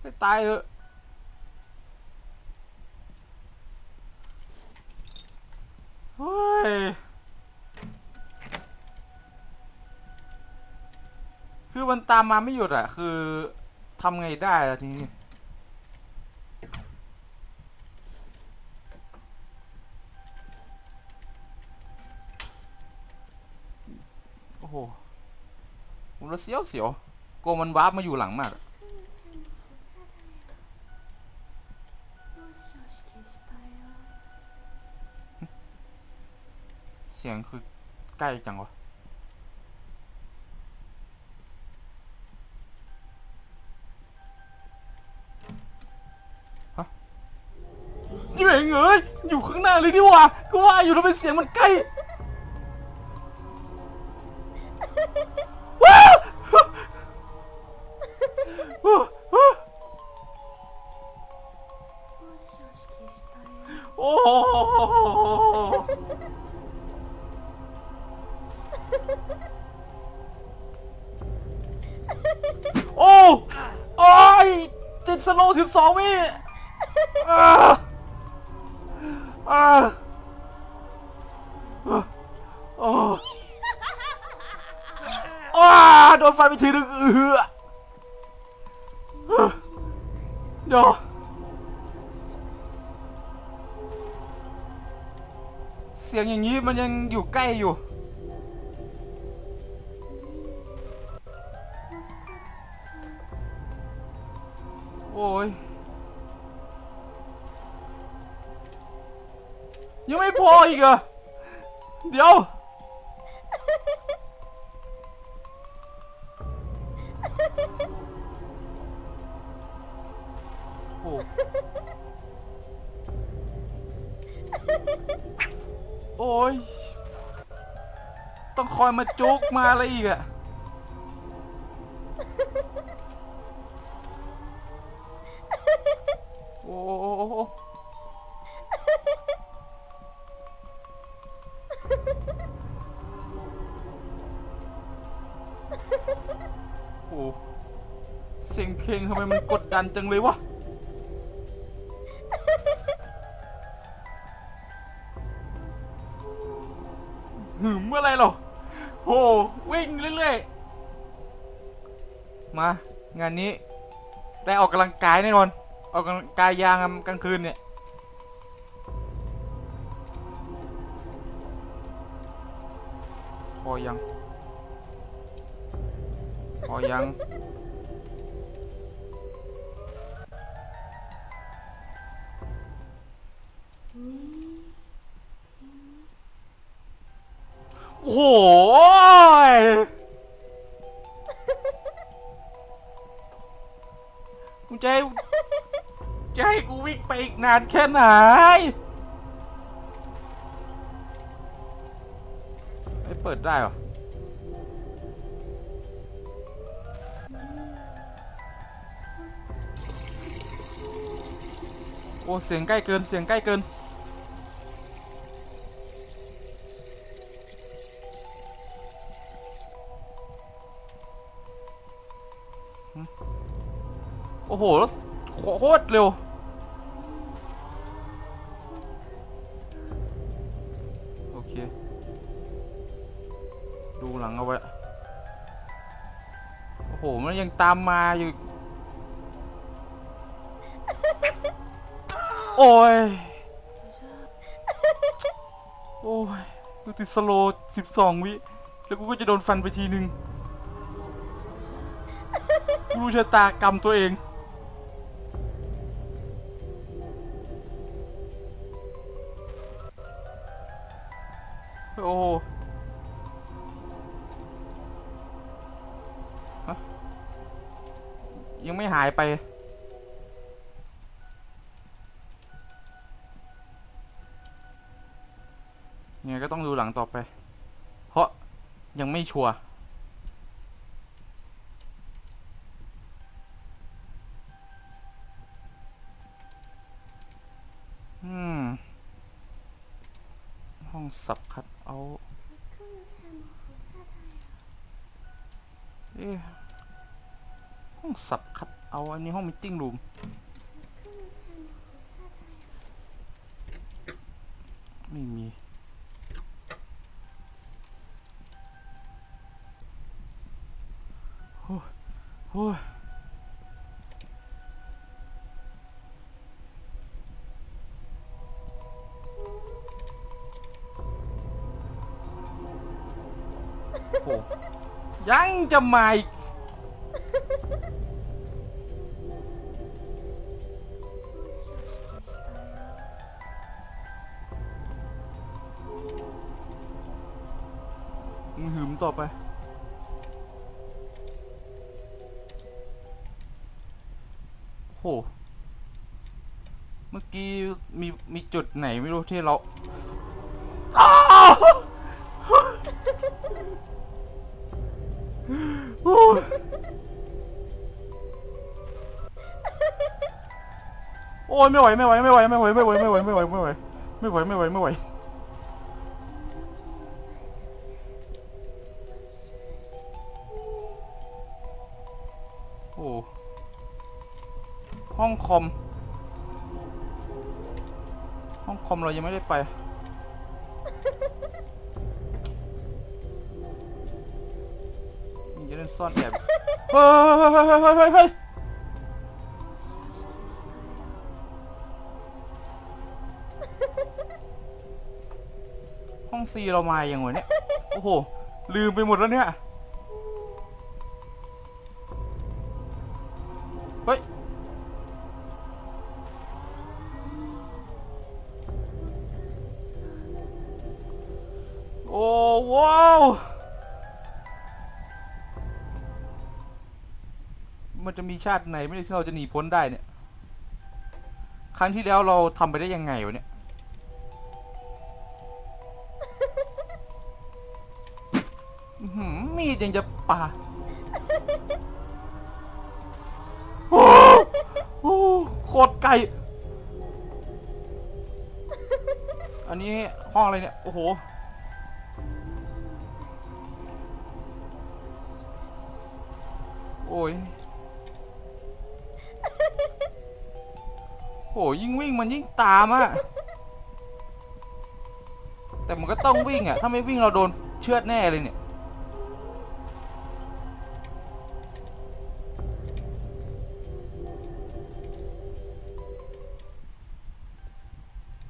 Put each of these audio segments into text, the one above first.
ให้ตายเถอะเฮ้ย คือมันตามมาไม่หยุดอะคือทำไงได้ล่ะทีนี้โอ้โหผมเสียวเสียวโกมันวาร์ปมาอยู่หลังมาก เสียงคือใกล้จังวะฮะเจ๋งเอ้ยอยู่ข้างหน้าเลยดีว่าก็ว่าอยู่ทำไมเสียงมันใกล้ โดนไฟไปทีนึงเอือเดี๋ยวเสียงอย่างนี้มันยังอยู่ใกล้อยู่ โอ้ย ยังไม่พออีกเหรอ เดี๋ยว โอ้ยต้องคอยมาจุกมาอะไรอีกอะโอ้โหเสียงเพลงทำไมมันกดดันจังเลยวะ เมื่อไรหรอโหวิ่งเรื่อยๆ มา งานนี้ ได้ออกกำลังกายแน่นอน ออกกำลังกายยางกลางคืนเนี่ย พอยัง พอยัง โอ้โหยมึงจะให้จะให้กูวิ่งไปอีกนานแค่ไหน ไม่เปิดได้เหรอ โอ้ เสียงใกล้เกิน เสียงใกล้เกิน โอ้โหแล้วโคตรเร็ว โอเค ดูหลังเอาไว้ โอ้โห มันยังตามมาอยู่ โอ้ย โอ้ยดูติดสโลสิบสองวิ แล้วกูก็จะโดนฟันไปทีนึง กูรู้ชะตากรรมตัวเอง อ้ยังไม่หายไป ยังไงก็ต้องดูหลังต่อไป เพราะยังไม่ชัวร์ เอ๊ห้องสับคัดเอาอันนี้ห้องมิทติ้งรูมไม่มี จะมาอีกมึงหืมต่อไป โห เมื่อกี้มีมีจุดไหนไม่รู้ที่เรา อ้ยไม่ไหวไม่ไหวไม่ไหวไม่ไหวไม่ไหวไม่ไหวไม่ไหวไม่ไหวไม่ไหวไม่ไหวไม่ไหวโอ้ห้องคอม ห้องคอมเรายังไม่ได้ไปยังจะเล่นซ่อนแอบเฮ้ยเฮ้ยเฮ้ยเฮ้ย ซีเรามาอย่างวะเนี่ย โอ้โห ลืมไปหมดแล้วเนี่ย เฮ้ย โอ้ว้าว มันจะมีชาติไหนไม่ได้ที่เราจะหนีพ้นได้เนี่ย ครั้งที่แล้วเราทำไปได้ยังไงวะเนี่ย อื้อหือมีดยังจะปาโอ้โหโคตรไกล อันนี้ห้องอะไรเนี่ย โอ้โห โอ้ยโหยิ่งวิ่งมันยิ่งตามอะแต่มันก็ต้องวิ่งอะถ้าไม่วิ่งเราโดนเชือดแน่เลยเนี่ย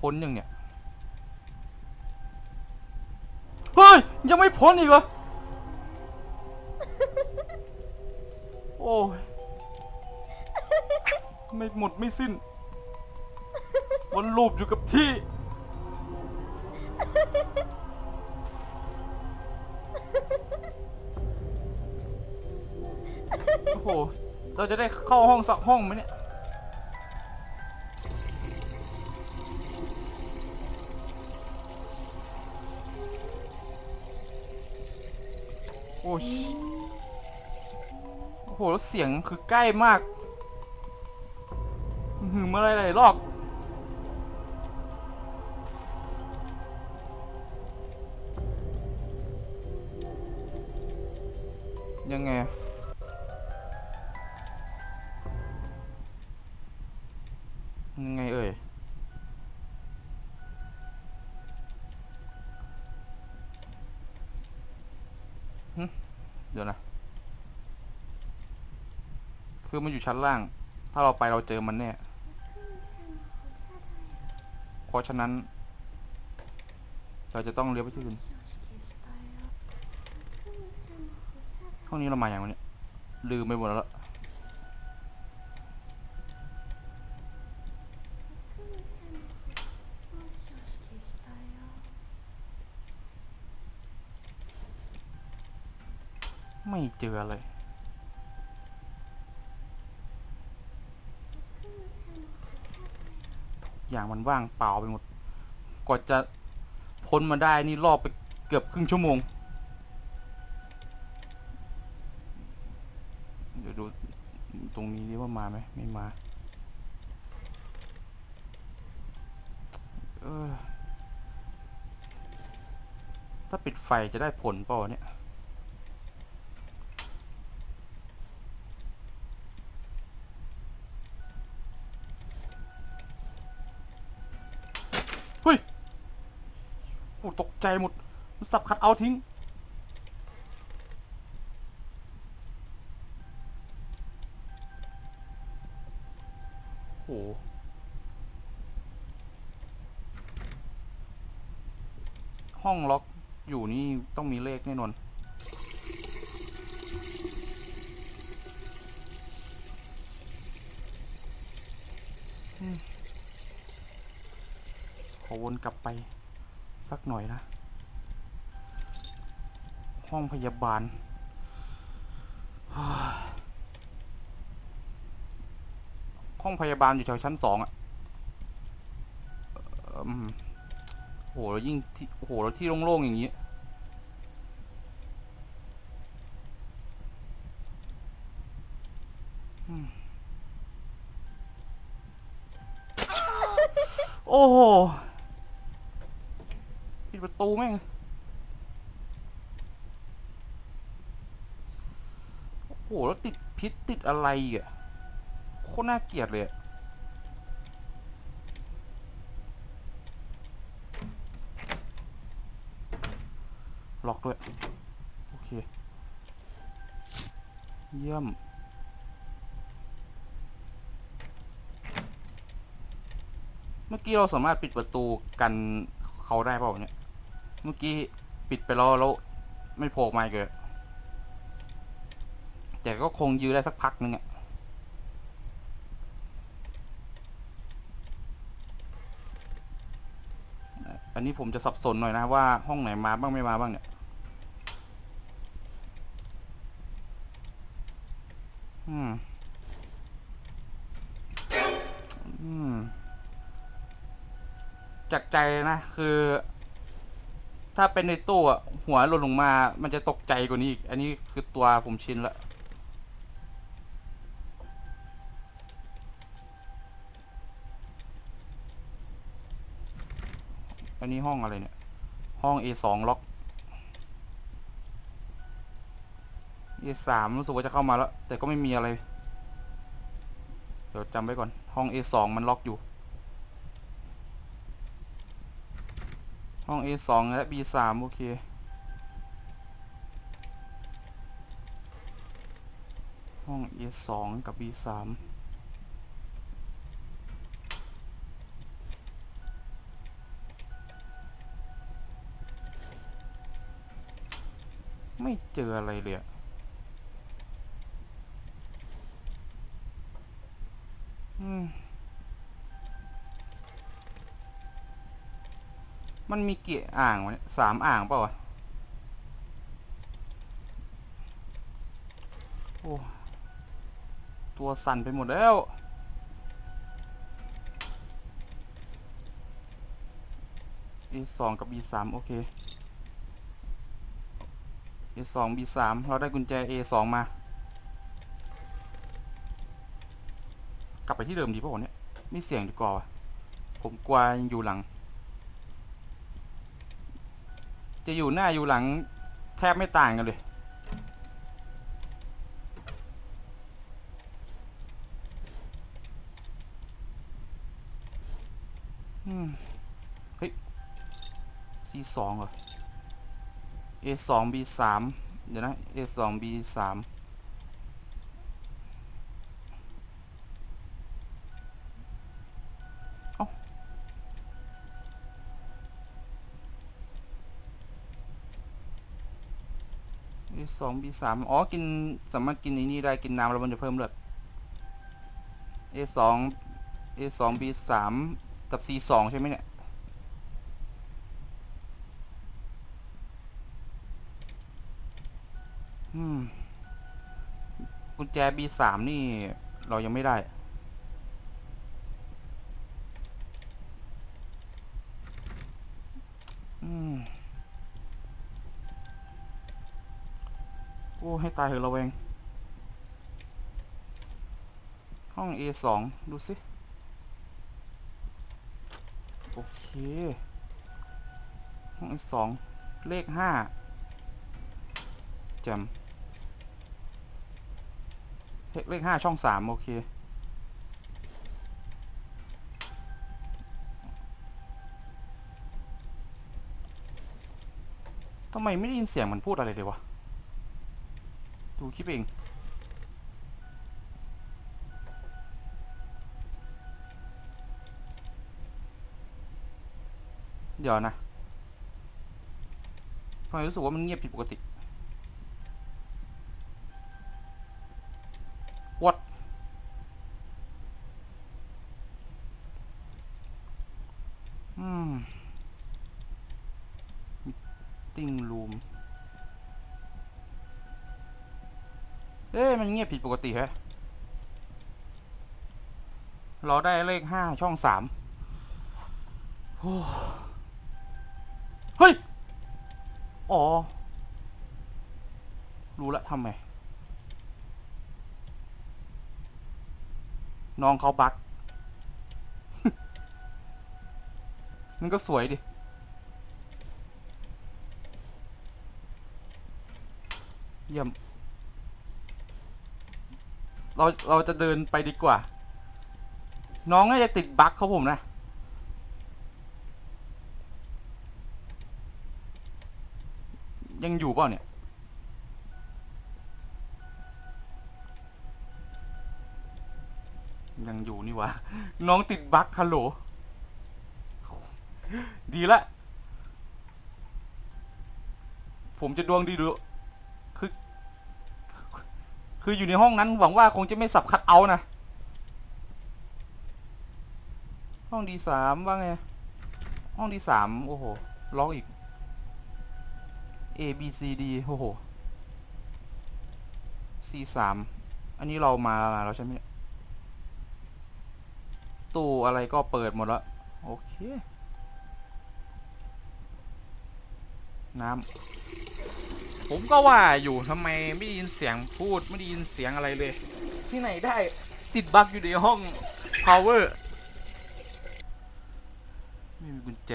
พ้นยังเนี่ย เฮ้ย ยังไม่พ้นอีกเหรอ โอ้ย ไม่หมดไม่สิ้น วนลูปอยู่กับที่ โอ้โห เราจะได้เข้าห้องสักห้องไหมเนี่ย โอ้ยโอ้โหแล้วเสียงคือใกล้มากหืมอะไรหลายรอบ คือมันอยู่ชั้นล่าง ถ้าเราไปเราเจอมันแน่เพราะฉะนั้น เราจะต้องเลี้ยวไปที่อื่นห้องนี้เรามาอย่างวันนี้ลืมไปหมดแล้วไม่เจออะไร อย่างมันว่างเปล่าไปหมดกว่าจะพ้นมาได้นี่รอบไปเกือบครึ่งชั่วโมง เดี๋ยวดูตรงนี้ดิว่ามาไหมไม่มา เออถ้าปิดไฟจะได้ผลเปล่าเนี่ย ใจหมด มันสับคัดเอาทิ้ง โห ห้องล็อกอยู่นี่ต้องมีเลขแน่นอนขอวนกลับไป สักหน่อยนะ ห้องพยาบาล ห้องพยาบาลอยู่แถวชั้นสองอะโหแล้วยิ่งที่โหแล้วที่โล่งๆอย่างนี้ อืมโอ้โห ปิดประตู แม่ง โอ้โห แล้วติดพิษติดอะไรอะ โคตรน่าเกลียดเลยล็อกด้วย โอเค เยี่ยมเมื่อกี้เราสามารถปิดประตูกันเขาได้เปล่าเนี่ย เมื่อกี้ปิดไปแล้วแล้วไม่โผล่มาอีกเลยแต่ก็คงยื้อได้สักพักนึงอะอันนี้ผมจะสับสนหน่อยนะว่าห้องไหนมาบ้างไม่มาบ้างเนี่ยอืมอืมจากใจนะคือ ถ้าเป็นในตู้อะหัวหล่นลงมา มันจะตกใจกว่านี้อีก อันนี้คือตัวผมชินละ อันนี้ห้องอะไรเนี่ย ห้อง A2 ล็อก A3 รู้สึกว่าจะเข้ามาแล้ว แต่ก็ไม่มีอะไร เดี๋ยวจำไว้ก่อน ห้อง A2 มันล็อกอยู่ ห้อง A2 และ B3 โอเค ห้อง A2 กับ B3 ไม่เจออะไรเลยอะอืม มันมีกี่อ่างวะเนี่ยสามอ่างเปล่าวะโอ้ตัวสั่นไปหมดแล้ว A สองกับ B สามโอเค A สอง B สามเราได้กุญแจ A สองมา กลับไปที่เดิมดีป่าวะเนี่ยไม่เสี่ยงดีกว่า ผมกลัวยังอยู่หลัง จะอยู่หน้าอยู่หลังแทบไม่ต่างกันเลย อืม เฮ้ยซีสองเหรอ A2 B3 เดี๋ยวนะ A2 B3 สองบีสามอ๋อ กินสามารถกินไอ้นี่ได้ กินน้ำแล้วมันจะเพิ่มเลือด A สอง A สอง B สามกับ C สองใช่ไหมเนี่ย อืม กุญแจ B สามนี่ เรายังไม่ได้ ให้ตายเถอะระแวง ห้อง A2 ดูสิ โอเค ห้อง A2 เลขห้าจำเลขเลขห้าช่องสามโอเค ทำไมไม่ได้ยินเสียงมันพูดอะไรเลยวะ ดูคลิปเอง เดี๋ยวนะทำไมรู้สึกว่ามันเงียบผิดปกติ What มันเงียบผิดปกติฮะเราได้เลขห้าช่องสามโอ้เฮ้ย อ๋อ รู้ละทำไมน้องเขาบักมันก็สวยดิเยี่ยม เราเราจะเดินไปดีกว่า น้องน่าจะติดบั๊กเขาผมนะ ยังอยู่เปล่าเนี่ย ยังอยู่นี่วะน้องติดบั๊กฮัลโหล ดีละ ผมจะดวงดีดู คืออยู่ในห้องนั้นหวังว่าคงจะไม่สับคัดเอานะ ห้องดีสามว่าไง ห้องดีสามโอ้โหล็อกอีก A B C D โอ้โห C สามอันนี้เรามาแล้วใช่ไหมตู้อะไรก็เปิดหมดแล้วโอเค น้ำ ผมก็ว่าอยู่ทำไมไม่ได้ยินเสียงพูดไม่ได้ยินเสียงอะไรเลย ที่ไหนได้ติดบั๊กอยู่ในห้อง power ไม่มีกุญแจ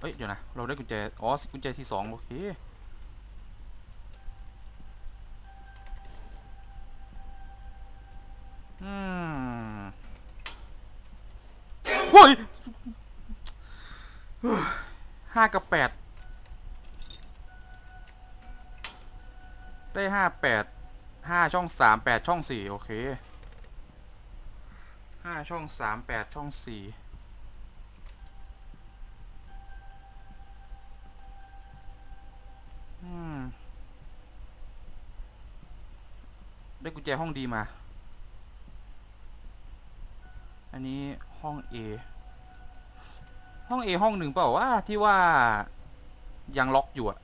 เอ้ย เดี๋ยวนะ เราได้กุญแจ อ๋อกุญแจที่สองโอเค อืมโอ้ยห้ากับแปด ได้ห้าแปดห้าช่องสามแปดช่องสี่โอเคห้าช่องสามแปดช่องสี่ืมได้กุญแจห้องดีมา อันนี้ห้อง A ห้อง A ห้องหนึ่งเปล่าว่าที่ว่ายังล็อกอยู่อะ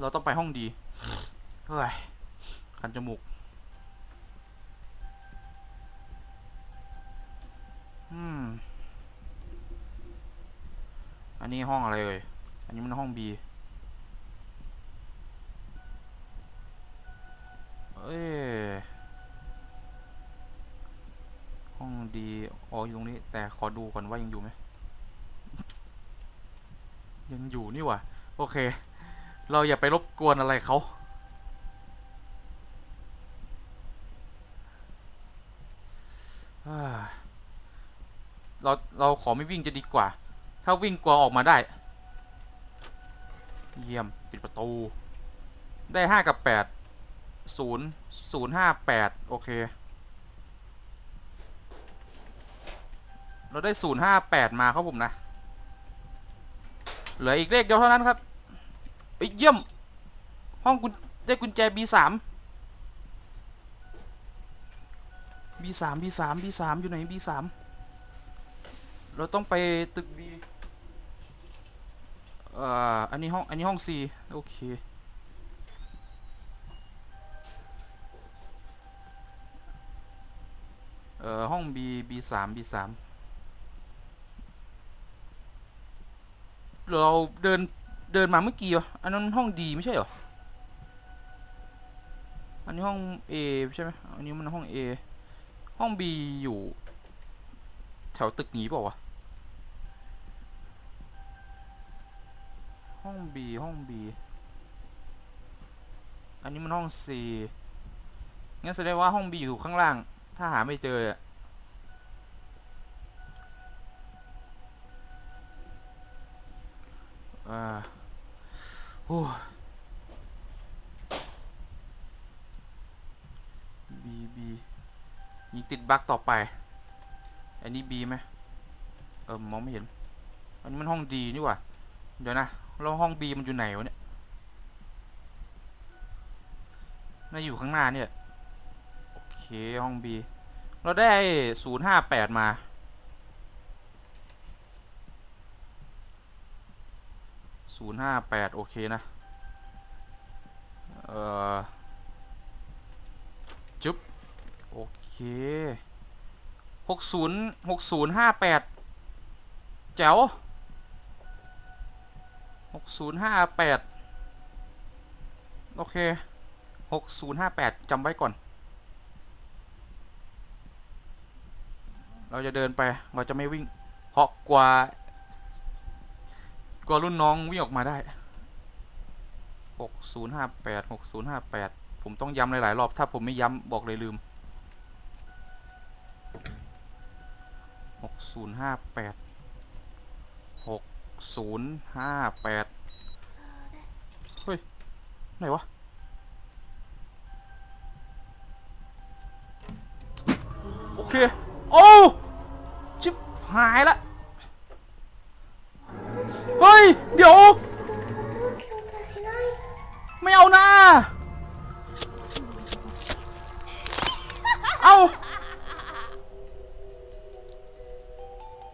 เราต้องไปห้องดี เฮ้ยคันจมูกอืม อันนี้ห้องอะไรเอ่ยอันนี้มันห้อง B เอ้ยห้องดีอ๋ออยู่ตรงนี้ แต่ขอดูก่อนว่ายังอยู่ไหม ยังอยู่นี่หว่า โอเค เราอย่าไปรบกวนอะไรเขาเราเรา ขอไม่วิ่งจะดีกว่า ถ้าวิ่งกลัวออกมาได้ เยี่ยมปิดประตู ได้ห้ากับแปดศูนย์ศูนย์ห้าแปดโอเค เราได้ศูนย์ห้าแปดมาครับผมนะ เหลืออีกเลขเดียวเท่านั้นครับเยเยี่ยม ห้องกุญได้กุญแจ B สาม B สาม B สาม B สามอยู่ไหน B สาม เราต้องไปตึก B เอ่ออันนี้ห้อง อันนี้ห้อง C โอเค เอ่อ ห้อง B B สาม B สามเราเดิน เดินมาเมื่อกี้วะอันนั้นห้องดีไม่ใช่เหรอ อันนี้ห้อง A ใช่ไหมอันนี้มันห้อง A ห้อง B อยู่ แถวตึกนี้เปล่าวะ ห้อง B ห้อง B อันนี้มันห้อง C งั้นแสดงว่าห้อง B อยู่ข้างล่าง ถ้าหาไม่เจออะอ่าโอ้บีบียิงติดบั๊กต่อไป อันนี้บีไหมเออมองไม่เห็น อันนี้มันห้องดีนี่หว่า เดี๋ยวนะ แล้วห้องบีมันอยู่ไหนวะเนี่ยน่าอยู่ข้างหน้าเนี่ย โอเคห้องบีเราได้ศูนย์ห้าแปดมา ศูนย์ห้าแปดโอเคนะ เอ่อ จุ๊บ โอเคหกศูนย์หกศูนย์ห้าแปดแจ๋ว หกศูนย์ห้าแปดโอเคหกศูนย์ห้าแปดจำไว้ก่อน เราจะเดินไป เราจะไม่วิ่ง เพราะกว่ากว่ารุ่นน้องวิ่งออกมาได้หกศูนย์ห้าแปดหกศูนย์ห้าแปดผมต้องย้ำหลาย ๆ รอบ ถ้าผมไม่ย้ำบอกเลยลืมหกศูนย์ห้าแปด ศูนย์ห้าแปดเฮ้ย ไหนวะ โอเค โอ้ชิบหายละ เฮ้ย เดี๋ยว ไม่เอานะเอา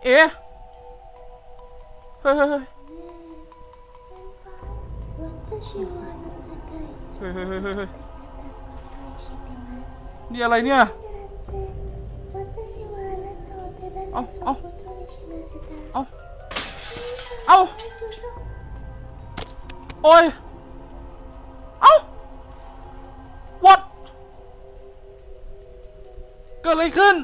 เอ๊ะ เฮ้ยเฮ้ยเฮ้ยเฮ้ยเฮ้ยนี่อะไรเนี่ย เอาเอาเอาเอาโอ้ยเอา what เกิดอะไรขึ้น